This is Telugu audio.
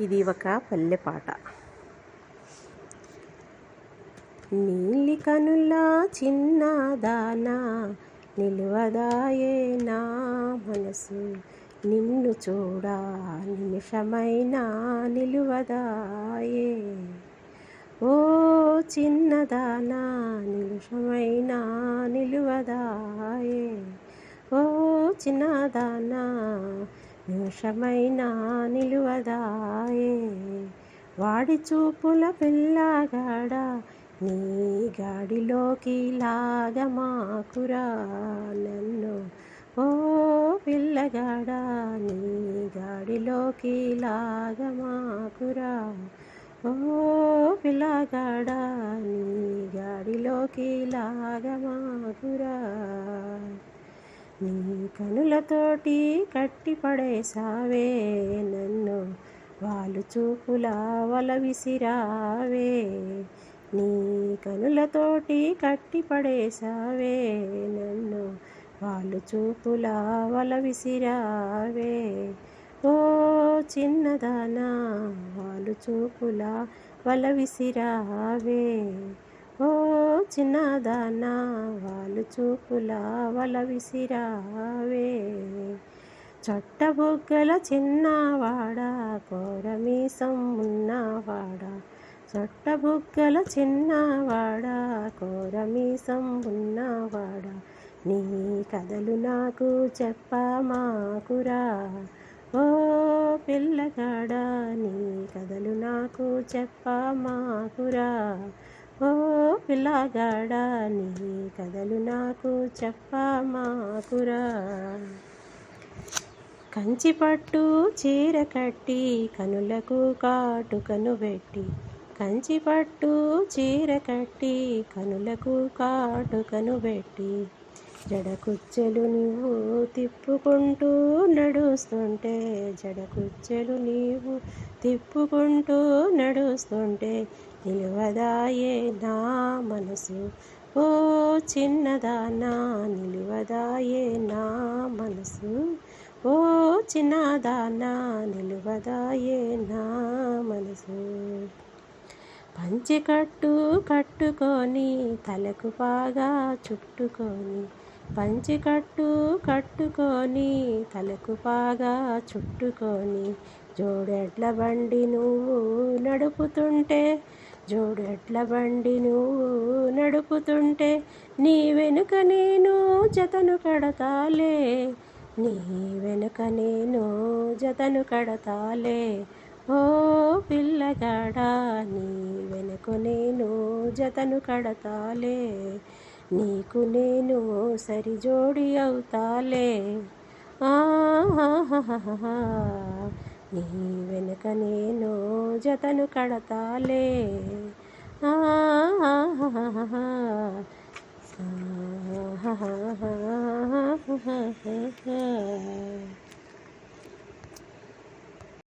ఇది ఒక పల్లె పాట. నీలి కనుల చిన్నదానా నిలువదాయే నా మనసు. నిన్ను చూడా నిమిషమైనా నిలువదాయే. ఓ చిన్నదానా నిమిషమైనా నిలువదాయే. ఓ చిన్నదానా నిమిషమైనా నిలువదాయే. వాడి చూపుల పిల్లగాడా నీ గాడిలోకి లాగమాకురా నన్ను. ఓ పిల్లగాడా నీ గాడిలోకి లాగమాకురా ఓ పిల్లగాడా నీ గాడిలోకి లాగమాకురా నీ కనులతోటి కట్టిపడేసావే నన్ను. వాళ్ళు చూపుల వల విసిరావే. నీ కనులతోటి కట్టిపడేసావే నన్ను. వాళ్ళు చూపుల వల విసిరావే. ఓ చిన్నదానా వాళ్ళు చూపుల వల విసిరావే. ఓ చిన్నదానా వాళ్ళు చూపుల వల విసిరావే. చొట్టబుగ్గల చిన్నవాడ కోరమీసం ఉన్నవాడ. చొట్టబుగ్గల చిన్నవాడ కోరమీసం ఉన్నవాడ. నీ కథలు నాకు చెప్పమాకురా ఓ పిల్లగాడ నీ కథలు నాకు చెప్పమాకురా ఓ పిల్లగాడా నీ కథలు నాకు చెప్పమాకురా కంచి పట్టు చీర కట్టి కనులకు కాటుకను పెట్టి కంచి పట్టు చీర కట్టి కనులకు కాటుకను పెట్టి. జడకుచ్చెలు నీవు తిప్పుకుంటూ నడుస్తుంటే జడకుచ్చెలు నీవు తిప్పుకుంటూ నడుస్తుంటే నిలువదాయే నా మనసు. ఓ చిన్నదానా నిలువదాయే నా మనసు. ఓ చిన్నదానా నిలువదాయే నా మనసు. పంచికట్టు కట్టుకొని తలకు బాగా చుట్టుకొని పంచికట్టు కట్టుకొని తలకు బాగా చుట్టుకొని జోడెడ్ల బండి నువ్వు నడుపుతుంటే జోడెడ్ల బండి నువ్వు నడుపుతుంటే నీ వెనుక నేను జతను కడతాలే నీ వెనుక నేను జతను కడతాలే. ఓ పిల్లగాడా నీ వెనుక నేను జతను కడతాలే. నీకు నేను సరిజోడి అవుతాలే నీ వెనుక నేను జతను కడతాలే ఆ